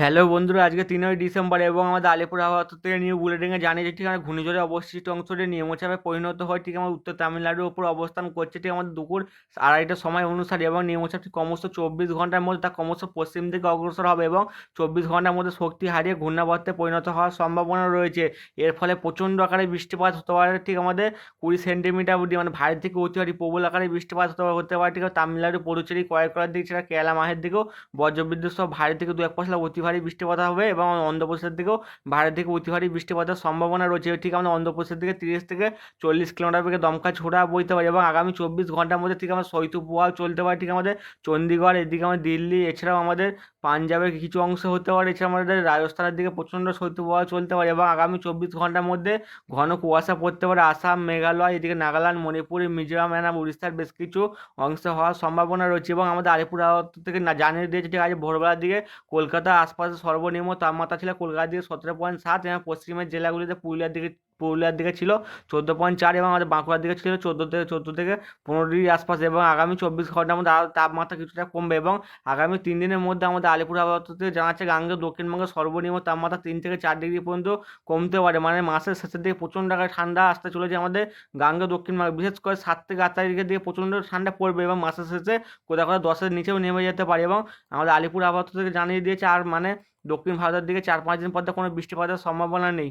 Hello বন্ধুরা, আজকে তিনই December এবং আমাদের আলিপুর দপ্তর থেকে নিউ বুলেটিনে জানিয়েছে, ঠিক আমাদের ঘূর্ণিঝড়ের অবশিষ্ট অংশটি নিম্নচাপে পরিণত হয়, ঠিক আমাদের উত্তর তামিলনাড়ুর ওপর অবস্থান করছে, ঠিক আমাদের দুপুর আড়াইটার সময় অনুসারে এবং নিম্নচাপটি ক্রমশ চব্বিশ ঘণ্টার মধ্যে তা ক্রমশ পশ্চিম দিকে অগ্রসর হবে এবং চব্বিশ ঘণ্টার মধ্যে শক্তি হারিয়ে ঘূর্ণাবর্তে পরিণত হওয়ার সম্ভাবনা রয়েছে। এর ফলে প্রচণ্ড আকারে বৃষ্টিপাত হতে পারে, ঠিক আমাদের কুড়ি সেন্টিমিটার অবধি মানে ভারী থেকে অতি প্রবল আকারে বৃষ্টিপাত হতে হতে পারে, ঠিক তামিলনাড়ু পুরুচেরি কয়েক করার দিক ছাড়া কেরালা, মাহের দিকেও বজ্রবিদ্যুৎ সহ ভারী থেকে দু এক পশলা অতি ভারী বৃষ্টিপাত হবে এবং অন্ধ্রপ্রদেশের দিকেও ভারী থেকে অতি ভারী বৃষ্টিপাতের সম্ভাবনা রয়েছে। ঠিক আমাদের অন্ধ্রপ্রদেশের দিকে তিরিশ থেকে চল্লিশ কিলোমিটার বেগে দমকা ছোড়া বইতে পারে এবং আগামী চব্বিশ ঘণ্টার মধ্যে ঠিক আমাদের শৈত্যপ্রবাহ চলতে পারে। ঠিক আমাদের চণ্ডীগড় এদিকে আমাদের দিল্লি, এছাড়াও আমাদের পাঞ্জাবের কিছু অংশ হতে পারে। এছাড়া আমাদের রাজস্থানের দিকে প্রচণ্ড শৈত্যপ্রবাহ চলতে পারে এবং আগামী চব্বিশ ঘণ্টার মধ্যে ঘন কুয়াশা পড়তে পারে। আসাম, মেঘালয়, এদিকে নাগাল্যান্ড, মণিপুর, মিজোরাম এবং উড়িষ্যার বেশ কিছু অংশ হওয়ার সম্ভাবনা রয়েছে এবং আমাদের আলিপুর থেকে জানিয়ে দিয়েছে। ঠিক আছে, ভোরবেলার দিকে কলকাতার আশপাশে সর্বনিম্ন তাপমাত্রা ছিল কলকাতার দিকে সতেরো পয়েন্ট সাত এবং পশ্চিমের জেলাগুলিতে পুরুলিয়ার দিকে পুরুলিয়ার দিকে ছিল, চোদ্দ পয়েন্ট চার এবং আমাদের বাঁকুড়ার দিকে ছিল চোদ্দ থেকে চোদ্দ থেকে পনেরো ডিগ্রি আশপাশে এবং আগামী চব্বিশ ঘণ্টার মধ্যে আরও তাপমাত্রা কিছুটা কমবে এবং আগামী তিন দিনের মধ্যে আমাদের আলিপুর আবহাওয়া জানাচ্ছে গাঙ্গে দক্ষিণবঙ্গের সর্বনিম্ন তাপমাত্রা তিন থেকে চার ডিগ্রি পর্যন্ত কমতে পারে। মানে মাসের শেষের দিকে প্রচণ্ড আকারে ঠান্ডা আসতে চলেছে আমাদের গাঙ্গে দক্ষিণবঙ্গে, বিশেষ করে সাত থেকে আট তারিখের দিকে প্রচণ্ড ঠান্ডা পড়বে এবং মাসের শেষে কোথাও কোথাও দশের নিচেও নেমে যেতে পারে এবং আমাদের আলিপুর আবহাওয়া থেকে জানিয়ে দিয়েছে আর মানে দক্ষিণ ভারতের দিকে চার পাঁচ দিন পর কোনো বৃষ্টিপাতের সম্ভাবনা নেই।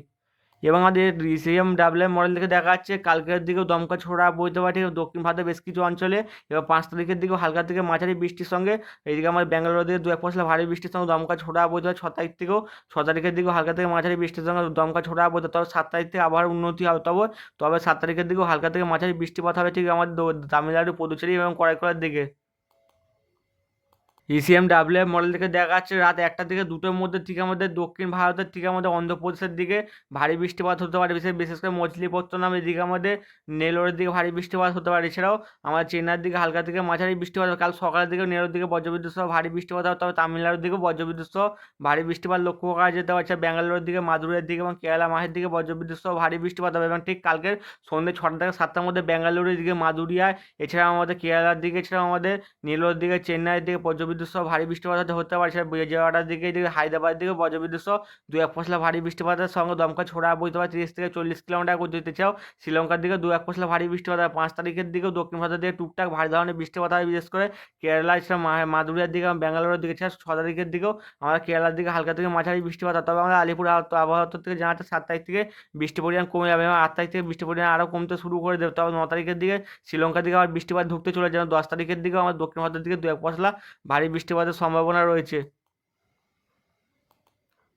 এবং আমাদের সিএম ডাব্লিউ মডেল থেকে দেখা যাচ্ছে কালকের দিকেও দমকা ছোড়া বইতে পারে দক্ষিণ ভারতের বেশ কিছু অঞ্চলে এবার পাঁচ তারিখের দিকেও হালকা থেকে মাঝারি বৃষ্টির সঙ্গে এইদিকে আমার ব্যাঙ্গালোর দিকে দু এক পশলা ভারী বৃষ্টির সঙ্গে দমকা ছোড়া বইতে পারে ছ তারিখ থেকেও ছ তারিখের দিকেও হালকা থেকে মাঝারি বৃষ্টির সঙ্গে দমকা ছোড়া বইতে তবে সাত তারিখ থেকে আবার উন্নতি হবে তবে তবে সাত তারিখের দিকেও হালকা থেকে মাঝারি বৃষ্টিপাত হবে ঠিক আমাদের তামিলনাড়ু পুদুচেরি এবং করাইকড়ার দিকে ইসিএম ডাব্লিউ মডেল থেকে দেখা যাচ্ছে রাত একটা থেকে দুটোর মধ্যে, ঠিক আমাদের দক্ষিণ ভারতের, ঠিক আমাদের অন্ধ্রপ্রদেশের দিকে ভারী বৃষ্টিপাত হতে পারে, বিশেষ বিশেষ করে মছলিপত্তনম এদিকে আমাদের নেলোরের দিকে ভারী বৃষ্টিপাত হতে পারে এছাড়াও আমাদের চেন্নাইয়ের দিকে হালকা থেকে মাঝারি বৃষ্টিপাত। কাল সকালের দিকে নেলোর দিকে বজ্রবিদ্যুৎ সহ ভারী বৃষ্টিপাত হবে, তবে তামিলনাড়ুর দিকেও বজ্রবিদ্যুৎ সহ ভারী বৃষ্টিপাত লক্ষ্য করা যেতে পারছে ব্যাঙ্গালোরের দিকে মাদুরের দিকে এবং কেরালা মাহের দিকে বজ্রবিদ্যুৎ সহ ভারী বৃষ্টিপাত হবে এবং ঠিক কালকের সন্ধ্যে ছটা থেকে সাতটার মধ্যে ব্যাঙ্গালোরের দিকে মাদুরিয়ায় এছাড়াও আমাদের কেরালার দিকে, এছাড়াও আমাদের নেলোর দিকে, চেন্নাইয়ের দিকে বজ্রবিদ্যুৎ সহ ভারী বৃষ্টিপাত হতে পারে, সেটা বিজয়ওয়াড়ার দিকে এদিকে হায়দ্রাবাদের দিকে বজ্রবিদ্যুৎ সহ দু এক পশলা ভারী বৃষ্টিপাতের সঙ্গে দমকা ছোড়া বইতে পারে, তিরিশ থেকে চল্লিশ কিলোমিটার গতিতে চাও। শ্রীলঙ্কার দিকে দু এক পশলা ভারী বৃষ্টিপাত পাঁচ তারিখের দিকেও দক্ষিণ ভারতের দিকে টুকটাক ভারী ধরনের বৃষ্টিপাত হবে বিশেষ করে কেরালা মা- মাদুরিয়ার দিকে ব্যাঙ্গালোরের দিকে। ছ তারিখের দিকেও আমরা কেরালার দিকে হালকা থেকে মাঝারি বৃষ্টিপাত, তবে আমরা আলিপুর আবহাওয়া থেকে জানাচ্ছে সাত তারিখ থেকে বৃষ্টি পরিমাণ কমে যাবে এবং আট তারিখ থেকে বৃষ্টি পরিমাণ আরও কমতে শুরু করে দেবে। তবে ন তারিখের দিকে শ্রীলঙ্কার দিকে আবার বৃষ্টিপাত ঢুকতে চলে যাবে দশ তারিখের দিকেও আমার দক্ষিণ ভারতের দিকে দু এক পশলা ভারী বৃষ্টিপাতের সম্ভাবনা রয়েছে।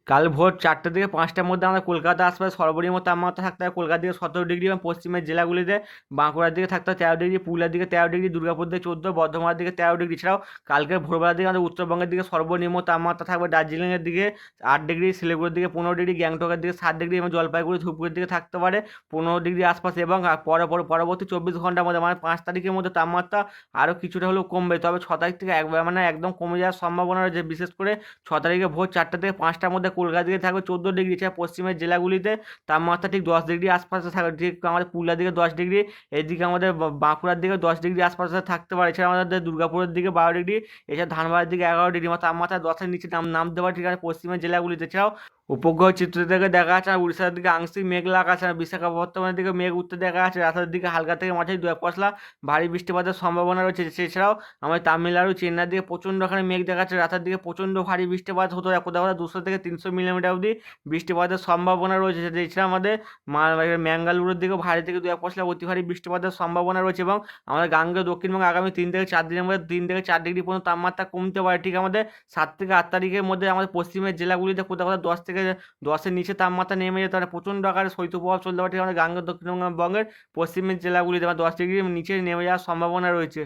কাল ভোর চারটে থেকে পাঁচটার মধ্যে আমাদের কলকাতা আশপাশে সর্বনিম্ন তাপমাত্রা থাকতে হবে। কলকাতার দিকে সতেরো ডিগ্রি এবং পশ্চিমের জেলাগুলিতে বাঁকুড়ার দিকে থাকতে হবে। তেরো ডিগ্রি, পুরুলিয়ার দিকে তেরো ডিগ্রি, দুর্গাপুর দিকে চোদ্দ, বর্ধমানের দিকে তেরো ডিগ্রি। ছাড়াও কালকের ভোরবেলার দিকে আমাদের উত্তরবঙ্গের দিকে সর্বনিম্ন তাপমাত্রা থাকবে দার্জিলিংয়ের দিকে আট ডিগ্রি, শিলিগুড়ির দিকে পনেরো ডিগ্রি, গ্যাংটকের দিকে সাত ডিগ্রি এবং জলপাইগুড়ি, ধূপগুড়ির দিকে থাকতে পারে পনেরো ডিগ্রি আশপাশে। এবং পরে পরবর্তী চব্বিশ ঘণ্টার মধ্যে মানে পাঁচ তারিখের মধ্যে তাপমাত্রা আরও কিছুটা হলেও কমবে। তবে ছ তারিখ থেকে একবার মানে একদম কমে যাওয়ার সম্ভাবনা রয়েছে। বিশেষ করে ছ তারিখে ভোর চারটা থেকে পাঁচটার মধ্যে কলকাতা দিকে থাকবে চোদ্দ ডিগ্রি, এছাড়া পশ্চিমের জেলাগুলিতে তাপমাত্রা ঠিক দশ ডিগ্রি আশপাশে থাকবে ঠিক আমাদের পুরুলিয়ার দিকে দশ ডিগ্রি, এদিকে আমাদের বাঁকুড়ার দিকে দশ ডিগ্রি আশপাশে থাকতে পারে, এছাড়া আমাদের দুর্গাপুরের দিকে বারো ডিগ্রি, এছাড়া ধানবাদের দিকে এগারো ডিগ্রি, তাপমাত্রা দশের নিচে নাম নামতে পারে ঠিক আছে পশ্চিমের জেলাগুলিতে। এছাড়াও উপগ্রহ চিত্র থেকে দেখা যাচ্ছে, আর উড়িষ্যার দিকে আংশিক মেঘলা আকাশ আর বিশাখাপত্তনমের দিকে মেঘ উঠতে দেখা যাচ্ছে, রাতের দিকে হালকা থেকে মাঝারি দু এক পশলা ভারী বৃষ্টিপাতের সম্ভাবনা রয়েছে। এছাড়াও আমাদের তামিলনাড়ু, চেন্নাইয়ের দিকে প্রচণ্ড ওখানে মেঘ দেখা যাচ্ছে, রাতের দিকে প্রচণ্ড ভারী বৃষ্টিপাত হতো কোথাও কোথাও দুশো থেকে তিনশো মিলিমিটার অবধি বৃষ্টিপাতের সম্ভাবনা রয়েছে। এছাড়া আমাদের ম্যাঙ্গালুরুর দিকে ভারী থেকে দু এক পশলা অতি ভারী বৃষ্টিপাতের সম্ভাবনা রয়েছে এবং আমাদের গাঙ্গে দক্ষিণবঙ্গে আগামী তিন থেকে চার দিনের মধ্যে তিন থেকে চার ডিগ্রি পর্যন্ত তাপমাত্রা কমতে পারে। ঠিক আমাদের সাত থেকে আট তারিখের মধ্যে আমাদের পশ্চিমের জেলাগুলিতে কোথাও কোথাও দশ থেকে দশের নিচে তাপমাত্রা নেমে যেতে পারে। প্রচণ্ড আকারে শৈত্যপ্রভাব চলতে পারে। আমাদের গাঙ্গের দক্ষিণবঙ্গের পশ্চিমের জেলাগুলিতে বা দশ ডিগ্রির নিচে নেমে যাওয়ার সম্ভাবনা রয়েছে।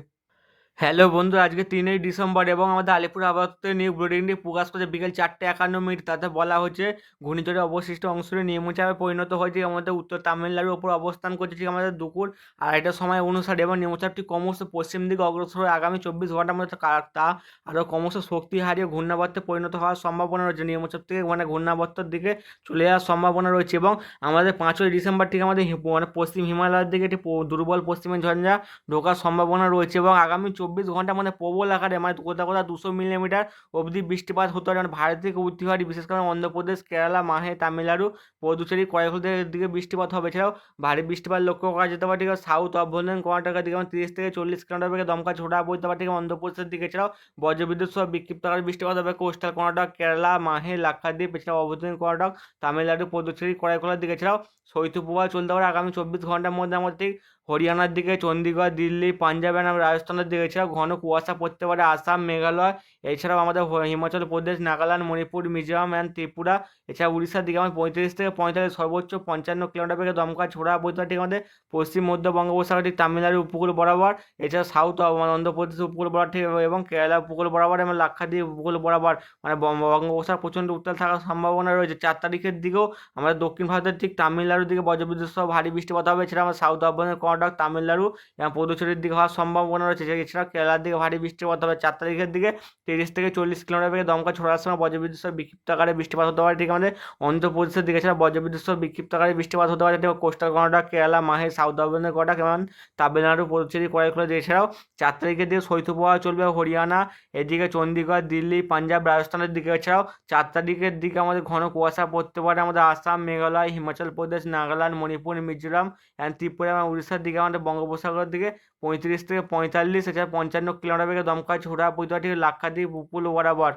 হ্যালো বন্ধু, আজকে তিনই ডিসেম্বর এবং আমাদের আলিপুর আবহাওয়াতে নিউ বুলেটিনটি প্রকাশ করেছে বিকেল চারটে একান্ন মিনিট। তাতে বলা হচ্ছে ঘূর্ণিঝড়ের অবশিষ্ট অংশটি নিম্নচাপে পরিণত হয়েছে। আমাদের উত্তর তামিলনাড়ুর ওপর অবস্থান করছে ঠিক আমাদের দুপুর আড়াইটার সময় অনুসারে এবং নিম্নচাপটি ক্রমশ পশ্চিম দিকে অগ্রসর হয়ে আগামী চব্বিশ ঘণ্টার মধ্যে তা- আরও ক্রমশ শক্তি হারিয়ে ঘূর্ণাবর্তে পরিণত হওয়ার সম্ভাবনা রয়েছে। নিম্নচাপ থেকে মানে ঘূর্ণাবর্তের দিকে চলে যাওয়ার সম্ভাবনা রয়েছে এবং আমাদের পাঁচই ডিসেম্বর ঠিক আমাদের মানে পশ্চিম হিমালয়ের দিকে একটি দুর্বল পশ্চিমী ঝঞ্ঝা ঢোকার সম্ভাবনা রয়েছে এবং আগামী চব্বিশ ঘণ্টার মধ্যে প্রবল আকারে মানে কোথাও কোথাও দুশো মিলিমিটার অবধি বৃষ্টিপাত হতে পারে। মানে ভারত থেকে উত্তিহারি বিশেষ করে অন্ধ্রপ্রদেশ, কেরালা, মাহে, তামিলনাড়ু, পদুচেরি কয়েকদের দিকে বৃষ্টিপাত হবে। এছাড়াও ভারী বৃষ্টিপাত লক্ষ্য করা যেতে পারে ঠিক সাউথ অভ্যন্তরীণ কর্ণাটকের দিকে তিরিশ থেকে চল্লিশ কিলোমিটার বেগে দমকা ছোটা বইতে পারে ঠিক অন্ধ্রপ্রদেশের দিকে। এছাড়াও বজ্রবিদ্যুৎ সহ বিক্ষিপ্ত আকারে বৃষ্টিপাত হবে। কোস্টাল কর্ণাটক, কেরালা, মাহে, লাক্ষাদ্বীপ, এছাড়াও অভ্যন্তরীণ কর্ণাটক, তামিলনাড়ু, পদুচেরি কড়াইকলার দিকে। এছাড়াও শৈত্যপ্রবাহ চলতে পারে আগামী চব্বিশ ঘণ্টার মধ্যে। আমাদের ঠিক হরিয়ানার দিকে চণ্ডীগড় দিল্লি, পাঞ্জাব এবং রাজস্থানের দিকে। এছাড়াও ঘন কুয়াশা পড়তে পারে আসাম, মেঘালয়। এছাড়াও আমাদের হিমাচল প্রদেশ, নাগাল্যান্ড, মণিপুর, মিজোরাম অ্যান্ড ত্রিপুরা। এছাড়া উড়িষ্যার দিকে আমাদের পঁয়ত্রিশ থেকে পঁয়তাল্লিশ, সর্বোচ্চ পঞ্চান্ন কিলোমিটার বেগে দমকা ছোড়া বইতে ঠিক আমাদের পশ্চিম, মধ্য বঙ্গোপসাগর ঠিক তামিলনাড়ু, উপকূল বরাবর। এছাড়া সাউথ অন্ধ্রপ্রদেশ, উপকূল বরাবর ঠিক এবং কেরালা, উপকূল বরাবর এবং লাক্ষাদ্বীপ, উপকূল বরাবর। মানে বঙ্গোপসাগর প্রচণ্ড উত্তাল থাকার সম্ভাবনা রয়েছে। চার তারিখের দিকেও আমাদের দক্ষিণ ভারতের ঠিক তামিলনাড়ুর দিকে বজ্রবিদ্যুৎ সহ ভারী বৃষ্টিপাত হবে। এছাড়া আমার সাউথ অভ্যন্তরীণ কর্ণাটক, তামিলনাড়ু, এবং পদুচেরির দিকে হওয়ার সম্ভাবনা রয়েছে। এছাড়া কেরালার দিকে ভারী বৃষ্টিপাত হবে। চার তারিখের দিকে তিরিশ থেকে চল্লিশ কিলোমিটার বেগে দমকা ছোড়ার সময় বজ্রবিদ্যুৎ বিক্ষিপ্ত আকারে বৃষ্টিপাত হতে পারে। ঠিক আমাদের অন্ধ্রপ্রদেশের দিকে এছাড়া বজ্রবিদ্যুৎ বিক্ষিপ্ত আকারে বৃষ্টিপাত হতে পারে। কোস্টাল কর্ণাটক, কেরালা মাহে সাউথ অভ্যন্তরীণ কর্ণাটক এবং তামিলনাড়ু, পদুচেরি, কয়েকগুলো এছাড়াও চার তারিখের দিকে শৈত্যপ্রবাহ চলবে। হরিয়ানা, এদিকে চণ্ডীগড় দিল্লি, পাঞ্জাব, রাজস্থানের দিকে। এছাড়াও চার তারিখের দিকে আমাদের ঘন কুয়াশা পড়তে পারে। আমাদের আসাম, মেঘালয়, হিমাচল প্রদেশ, নাগাল্যান্ড, মণিপুর, মিজোরাম অ্যান্ড ত্রিপুরা এবং উড়িষ্যার দিকে, আমাদের বঙ্গোপসাগরের দিকে পঁয়ত্রিশ থেকে পঁয়তাল্লিশ এছাড়া পঞ্চান্ন কিলোমিটার বেগে দমকা ছোড়া ঠিক লাক্ষাদ্বীপ উপকূল বরাবর।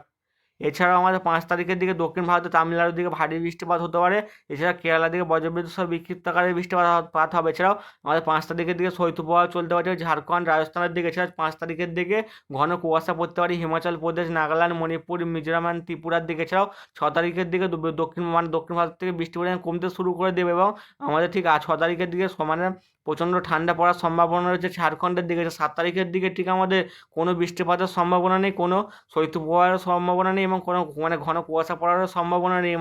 এছাড়াও আমাদের পাঁচ তারিখের দিকে দক্ষিণ ভারতে তামিলনাড়ুর দিকে ভারী বৃষ্টিপাত হতে পারে। এছাড়া কেরালার দিকে বজ্রবিদ্যুৎ সহ বিক্ষিপ্ত আকারে বৃষ্টিপাত হবে। এছাড়াও আমাদের পাঁচ তারিখের দিকে শৈত্যপ্রবাহ চলতে পারে। ঝাড়খণ্ড, রাজস্থানের দিকে, এছাড়া পাঁচ তারিখের দিকে ঘন কুয়াশা পড়তে পারে। হিমাচল প্রদেশ, নাগাল্যান্ড, মণিপুর, মিজোরাম ত্রিপুরার দিকে। এছাড়াও ছ তারিখের দিকে দক্ষিণ মানে দক্ষিণ ভারত থেকে বৃষ্টি পরিমাণ কমতে শুরু করে দেবে এবং আমাদের ঠিক ছ তারিখের দিকে সমানে প্রচণ্ড ঠান্ডা পড়ার সম্ভাবনা রয়েছে ঝাড়খণ্ডের দিকে। সাত তারিখের দিকে ঠিক আমাদের কোনো বৃষ্টিপাতের সম্ভাবনা নেই, কোনো শৈত্যপ্রবাহের সম্ভাবনা নেই এবং কোনো মানে ঘন কুয়াশা পড়ারও সম্ভাবনা নেই।